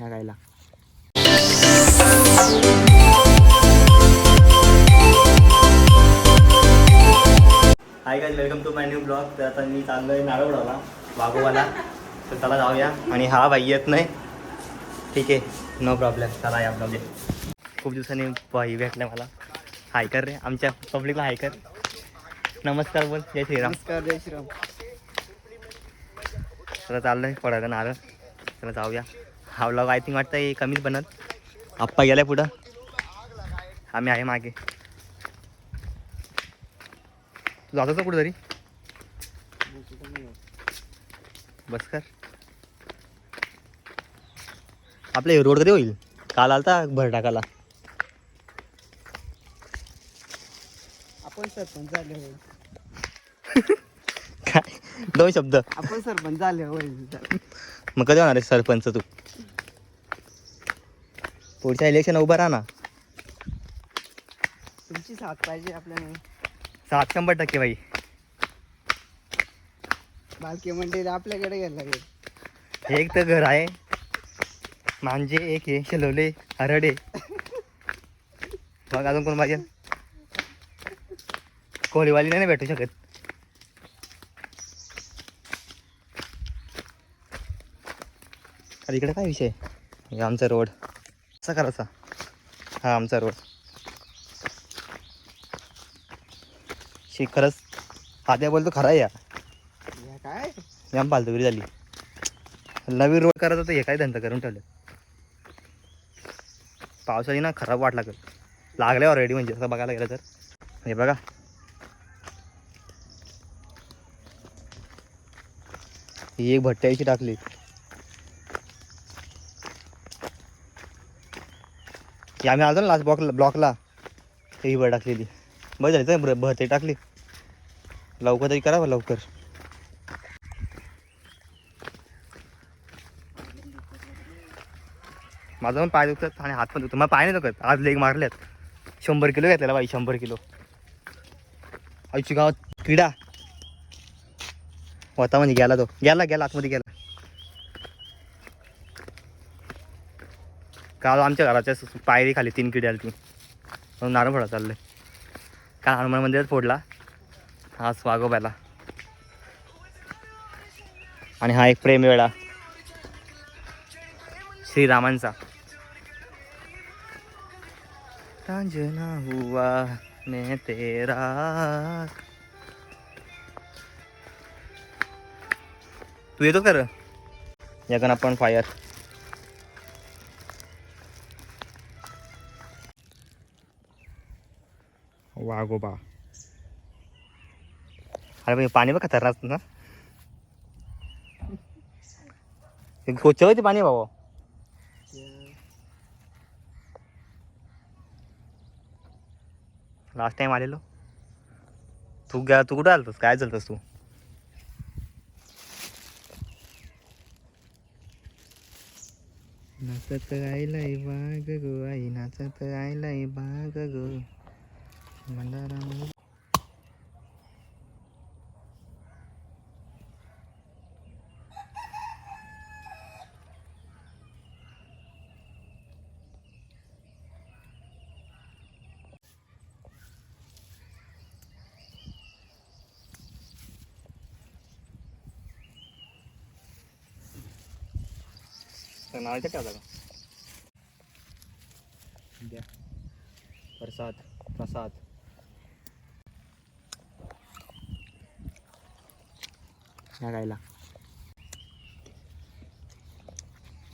या गायला. Hi guys welcome to my new blog तर आता मी चाललो आहे नारळवाला वाघोबाला. तर चला जाऊया. आणि हा बाई येत नाही. ठीक आहे. नो प्रॉब्लेम चला या ब्लॉग खूप दिवसांनी बाई भेटल्या मला. हाय कर रे. आमच्या पब्लिकला हाय कर नमस्कार बोल. जय श्रीराम. नमस्कार जय श्रीराम. चला चाललंय. पडायला नारळ. चला जाऊया. हा ब्लॉग आय थिंक वाटतं हे कमीच बनत. आप्पा गेलाय पुढं. आम्ही आहे मागे. तू जातोस ना कुठं तरी बस कर. आपलं हे रोड कधी होईल? काल आलता भर टाकाला आपण सरपंच झाले. काय? दोन शब्द. आपण सरपंच झाले होय मग कधी होणार आहे सरपंच तू? पुढच्या इलेक्शन उभा राहा ना. तुमची साथ पाहिजे आपल्याला. सात शंभर टक्के बाई. बालकी मंडळी आपल्याकडे घ्यायला लागेल एक तर घर आहे. मांजे एक आहे शिलवले हरडे. मग अजून कोण पाहिजे? कोळीवाली नाही ना भेटू शकत. अरे इकडे काय विषय? हे आमचा रोड. कसा करायचा हा आमचा रोड. शी खरंच हात्या बोलतो खरा या. या काय? जाम फालतुगिरी झाली. नवीन रोड करायचा तर हे काय धंदा करून ठेवलं? पावसाळी ना खराब वाट लागत लागले ऑलरेडी म्हणजे असं बघायला गेलं तर. हे बघा. ही एक भट्ट्याची टाकली. आम्ही आलो ना लास्ट ब्लॉकला ब्लॉकला ही वर टाकलेली. बरं झाली तर भरते टाकली. लवकर तरी करा लवकर. माझा पण पाय दुखतात आणि हात पण दुखतात. मला पाय नाही दुखत. आज लेग मारल्यात शंभर किलो घेतलेला बाई शंभर किलो. आईची गावात किडा होता म्हणजे गेला तो. गेला गेला आतमध्ये गेला. काल आमच्या घराच्या पायरी खाली तीन किडे आली ती म्हणून नारळ फोडा चाललंय. काल हनुमान मंदिरात फोडला. हा स्वागोबाला आणि हा एक प्रेम वेळा. श्रीरामांचा. रांजना हुआ मैं तेरा. तू येतो कर या आपण फायर वागोबा अरे भाई पाणी बघ खतरनाक ना. स्वच्छ होते पाणी बाबा लास्ट टाइम आलेलो. तू गा तू कुठं आलतस? काय चालतस तू? नाचत आईलाय बाग गो आई नाचत आईलाय बाग गो. मंदारा नाव ठेवता का द्या प्रसाद प्रसाद या गायला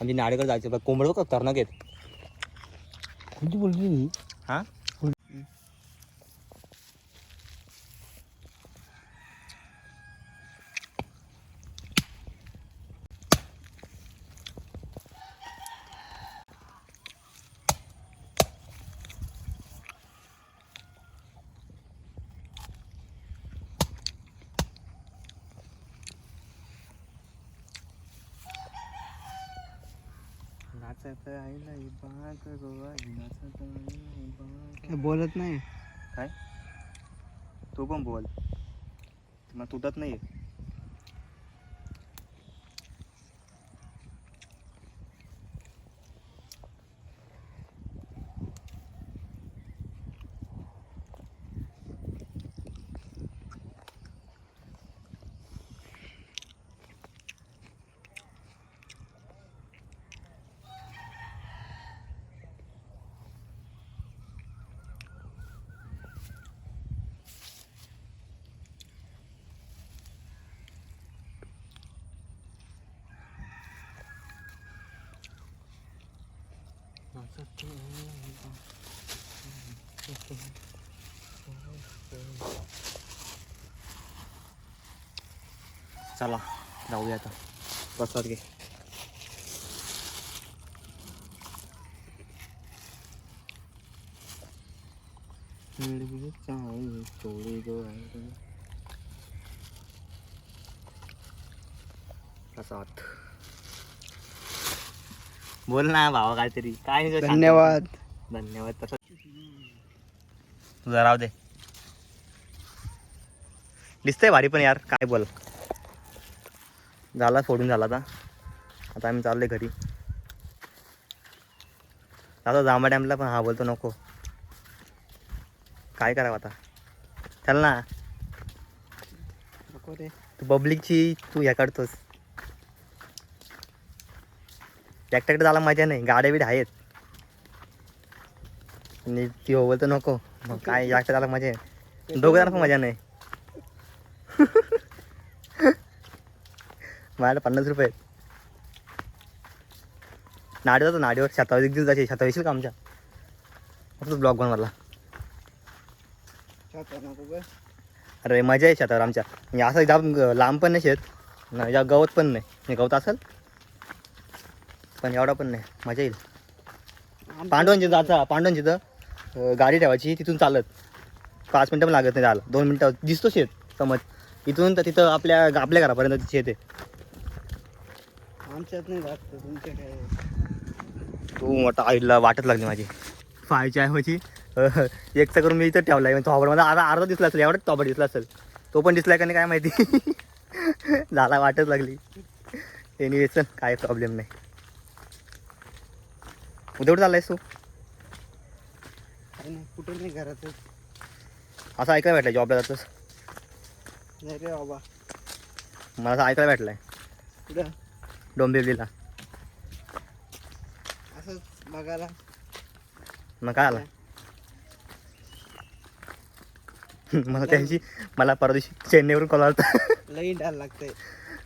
आमची नाडेकर जायचं बघ कोंबड बघ आहेत. कोणती बोलली हा? काय बोलत नाही. काय? तू पण बोल. तुला तुटत नाही चला जाऊया आता प्रसाद घे प्रसाद बोल ना भावा काहीतरी. काय नाही धन्यवाद. धन्यवाद तसं. तुझा राव दे. दिसतंय भारी पण यार काय बोल. झाला सोडून झाला आता. आता आम्ही चाललोय घरी. आता जांभा डॅमला पण हा बोलतो नको. काय करावं आता? चल ना. नको रे. तू पब्लिकची तू ह्या काढतोस ट्रॅक्टरकडे जायला मजा नाही गाड्या बिड्या आहेत. आणि ती होवल तर नको मग काय एकट्या जायला मजा आहे. दोघं जण पण मजा नाही. माझ्याकडे पन्नास रुपये आहेत. नाडी जातो नाडीवर शतावीस दिवस जायचे शतावीस का आमच्या? फक्त ब्लॉग बनवला अरे मजा आहे शेतावर आमच्या. म्हणजे असं जाम लांब पण नाही शेत ना या गवत पण नाही. गवत असेल पण एवढा पण नाही. मजा येईल. पांडवांची जायचा पांडवांची तर गाडी ठेवायची तिथून चालत. पाच मिनटं पण लागत नाही जायला. दोन मिनटं दिसतो शेत. समज इथून तर तिथं आपल्या आपल्या घरापर्यंत शेत आहे आमच्यात नाही तुमच्या काय तू मोठा आईला वाटत लागली माझी. फायची आहे माझी. एकचा करून मी इथं ठेवला आहे थोबड मला अर्धा अर्धा दिसला असेल एवढाच थोबड दिसला असेल. तो पण दिसलाय का नाही काय माहिती. झाला वाटच लागली. एनिवे चल काय प्रॉब्लेम नाही. उद्या कुठं चाललायस तू? नाही कुठे नाही घरातच असं ऐकायला भेटलं जॉबला जातोस? नाही रे बाबा. मला असं ऐकायला भेटलंय. कुठं? डोंबिवलीला. असंच बघायला. मग काय आला मला त्याची मला परवा दिवशी चेन्नईवरून कॉल आला होता लई डाल लागतंय.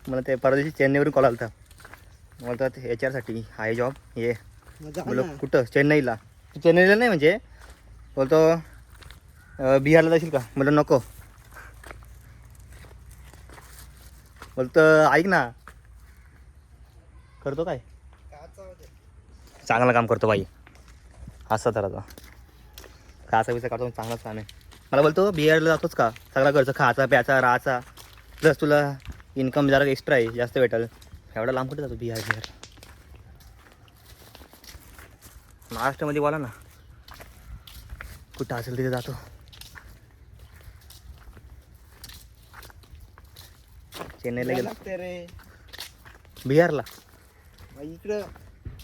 मला ते परवा दिवशी चेन्नईवरून कॉल आला होता मला तर याच्यासाठी आहे जॉब ये. बोलो कुठं? चेन्नईला. तू चेन्नईला नाही म्हणजे? बोलतो बिहारला जाशील का? म्हटलं नको. बोलतो ऐक ना. करतो काय. चांगलं काम करतो बाई. असं तर आता खायचा बिचा काढतो चांगलाच काम आहे. मला बोलतो बिहारला जातोच का? सगळा खर्च खायचा प्याचा राहायचा प्लस तुला इन्कम जरा एक्स्ट्रा आहे जास्त भेटेल. एवढा लांब कुठे जातो? बिहार बिहार. महाराष्ट्रामध्ये बोला ना. कुठं असेल तिथे जातो. चेन्नईला गेला. रे. बिहारला. इकडं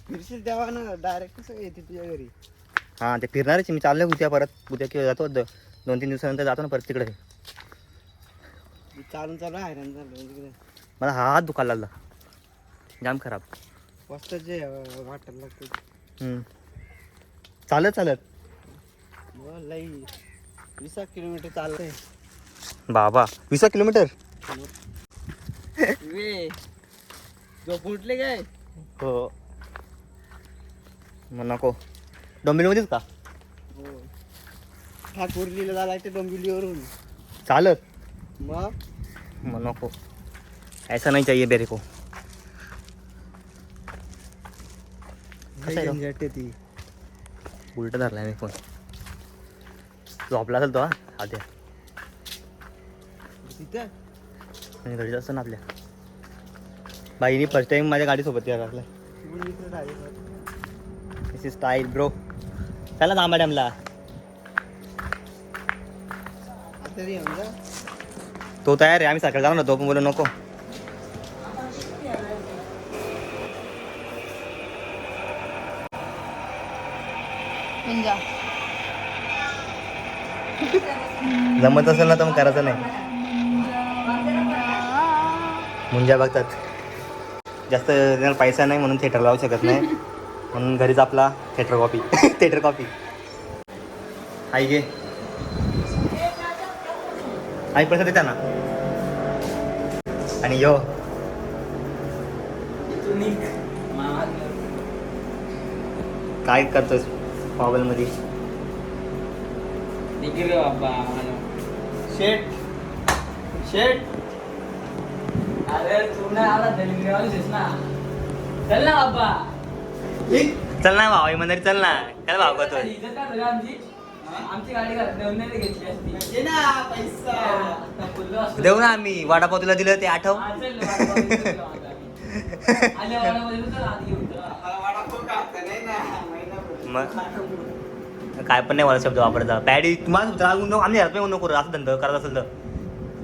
फिरशील तेव्हा ना डायरेक्ट कसं येते तुझ्या घरी? हां ते फिरणारच. मी चाललो उद्या परत. उद्या किंवा जातो. द- दोन तीन दिवसानंतर जातो ना परत तिकडे. मी चालून चालू हैराण झालो तिकडे मला हा हात दुखायला लागला. जाम खराब. अं, वाटायला लागते हम्म. चालत चालत लई वीस किलोमीटर चालतंय. बाबा वीस किलोमीटर? वे जो फुटले काय? हो. मग नको. डोंबिवलीमध्येच का? हो. ठाकूरलीला जायला लागते डोंबिवलीवरून. चालत मग? मग नको. ऐसा नाही चाहिए बेरे को. कसं आहे? तो? झंझट आहे ती. उलट धरलाय मी फोन झोपला असेल तो हा. आद्या तिथं आणि घरी असतं ना आपल्या. बाईनी फर्स्ट टाइम माझ्या गाडीसोबत यायला direct this is style bro चला जांबा डॅमला. आता रे म्हणजे तो तयार आहे आम्ही सकाळी जाऊ ना तो पण बोलू नको. जमत असेल ना तर मग करायचं नाही. मुंजा बघतात. जास्त पैसा नाही म्हणून थिएटर लावू शकत नाही. म्हणून घरीच आपला थिएटर कॉपी थिएटर कॉपी आई घे आई पैसा देता ना? आणि यो. काय करतोस मोबाईल मध्ये शेट शेट अरे तू नाही आला ना. चल ना बाबा. चल ना भाऊ मंदिर चल ना. काय भाव इज्जत काय झाली आमची? आमची गाडी घेतली असती. ना पैसा. आता बोललो असतो. देऊ ना आम्ही. वाटापाव तुला दिलं ते आठव. हा, चल घेऊन जाऊ आता आम्ही. आल्या वाटापाव घेऊन चल, आधी घेऊन चला. मला वडापाव खाता नाही ना. मग? काय पण नाही मला शब्द वापरायचा. पॅडी तुम्हाला शब्द लागून नको आम्ही घरात नको करू असं धंदा करत असेल तर.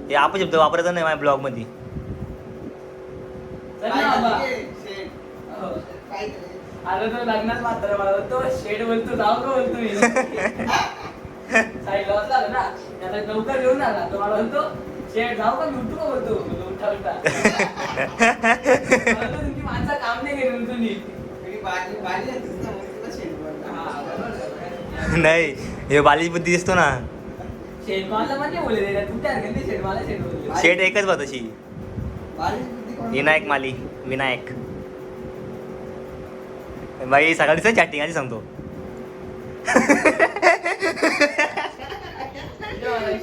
हे आपण शब्द वापरायचा नाही माझ्या ब्लॉगमध्ये चल काय ना बाबा. झालं ते? शेट. काय झालं? अरे तो लग्नात मात्र मला बोलतो शेड बोलतो जाऊ का बोलतो मी? साईड लॉस झालं ना? त्याला लवकर घेऊन आला. तो मला बोलतो शेड जाऊ का? मी उठू का बोलतो? म्हणलं, उठा उठा. मला तो तुमची माणसं काम नाही केलं बाजी- बाजी नाही हे बालिश बुद्धी दिसतो ना. शेड मला बोलले रे तू त्या हरकत शेड मला शेड बोलले. शेट एकच बा तशी. विनायक माली विनायक. बाई सकाळ दिसत चॅटिंग आधी सांगतो.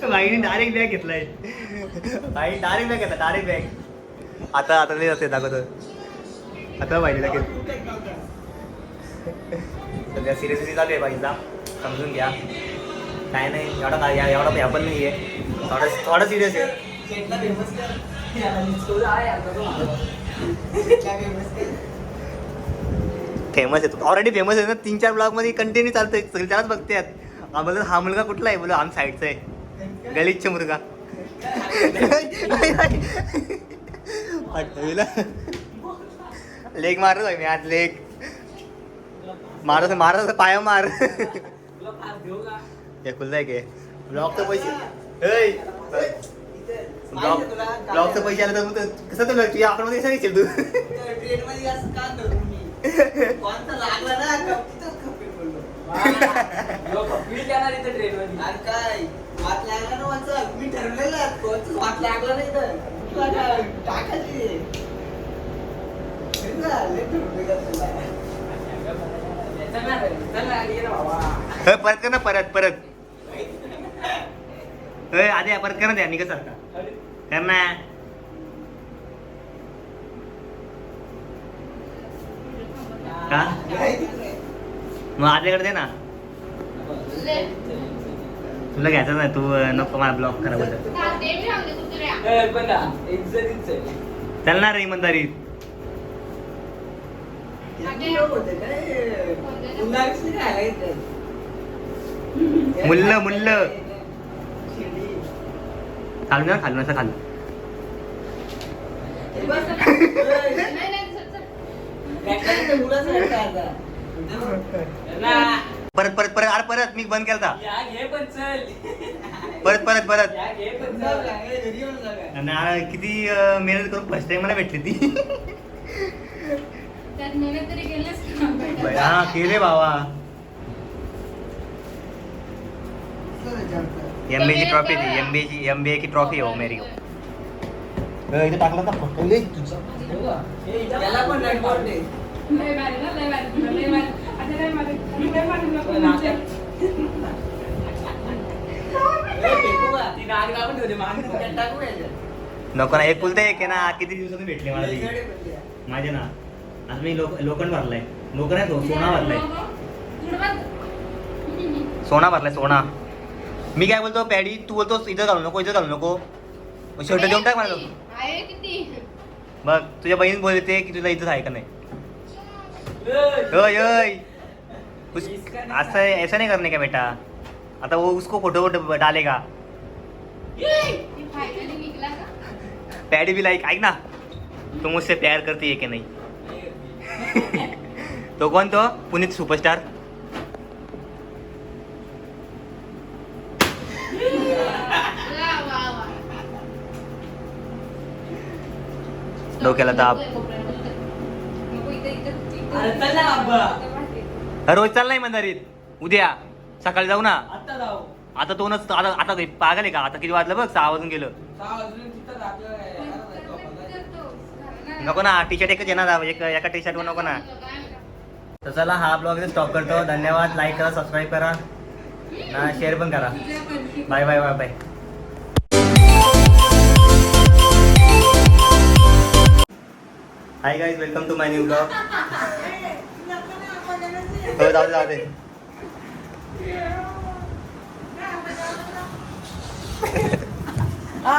बाईने डायरेक्ट बॅग घेतलाय. बाई डायरेक्ट बॅग घेतला डायरेक्ट बॅग आता आता नाही असते दाखवत आता बाईला घेत सध्या सिरियसली चालू आहे बाईला समजून घ्या. काय नाही एवढा काय एवढा ह्या पण नाही आहे थोडं थोडं सिरियस आहे. फेमस आहे तू. तो फेमस आहे ऑलरेडी फेमस आहे ना तीन चार ब्लॉगमध्ये कंटिन्यू चालतंय. सगळे त्यालाच बघतात आम्हाला हा मुलगा कुठला आहे? बोलो आम साईडचा आहे. गलिच्छ मुलगा. लेग मारत मी आज लेग. मारा मारा से पाया मार। ये खुल जाए के ब्लॉक से पैसे। ए ब्लॉक ब्लॉक से पैसे आले तो कसे तो लटी आकर मध्ये सारी चिडू ट्रेन मध्ये गॅस का अंदर कोण तर कसं तुला तुझ्या अकाउंटमध्ये ना घेशील तू टाकायची हे, परत कर ना परत परत. हे, आधी परत कर ना त्या निघत सारखा कर ना. का. मग आधीकडे दे ना. तुला घ्यायचं नाही तू नको मला ब्लॉक करा पण ना, रे इमानदारीत याची मुल्ल, मुल्ल. खालून ना खालून असं खालून ना. परत परत परत अरे परत मी बंद केलता. परत परत परत. किती मेहनत करून फर्स्ट टाइम मला भेटली ती. हा केले बाबा. चल, जमतं. एम बी ची ट्रॉफी थी एम बी ची एम बी ए की ट्रॉफी हो मेरी इथे टाकलं ना फोटो तुझा का? हे इथं त्याला पण रेड बॉल दे. लय भारी ना, लय भारी लय भारी. आता लय भारी, लय भारी हे का? नाक याच्यात. नको ना एक कुलता एक आहे ना किती दिवसातून भेटले मला ती. माझे ना आज मी लोक लोखंड भरलाय लोक नाही तो सोना भरलाय सोना भरलाय सोना मी काय बोलतो पॅडी तू बोलतोस इथं घालू नको इथं घालू नको. मग शर्ट देऊन टाक मला आहे किती बघ तुझ्या बहीण बोलते की तुला इथं आहे का नाही? ओय ओय. उस- असं ऐसा नाही करने का बेटा? आता वो उसको फोटो वोटो डालेगा. फायनली निघला का ऐक ना. तू मुझसे प्यार करती है की नाही? तो कोण तो? पुनीत सुपरस्टार वा, वा, वा. डोक्याला ताप. ना रोज चाललाय मंदारीत उद्या. सकाळी जाऊ ना. आता तो नसतो आता आता पागल आहे का? आता किती वाजलं बघ सहा वाजून गेलं. नको ना टी शर्ट एकच येणार एक एका टी शर्टवर नको ना? तर चला हा ब्लॉग स्टॉप करतो. धन्यवाद. लाईक करा सबस्क्राईब करा. शेअर पण करा. Bye bye bye bye hi guys welcome to my new blog हो जाऊ जाऊ दे हा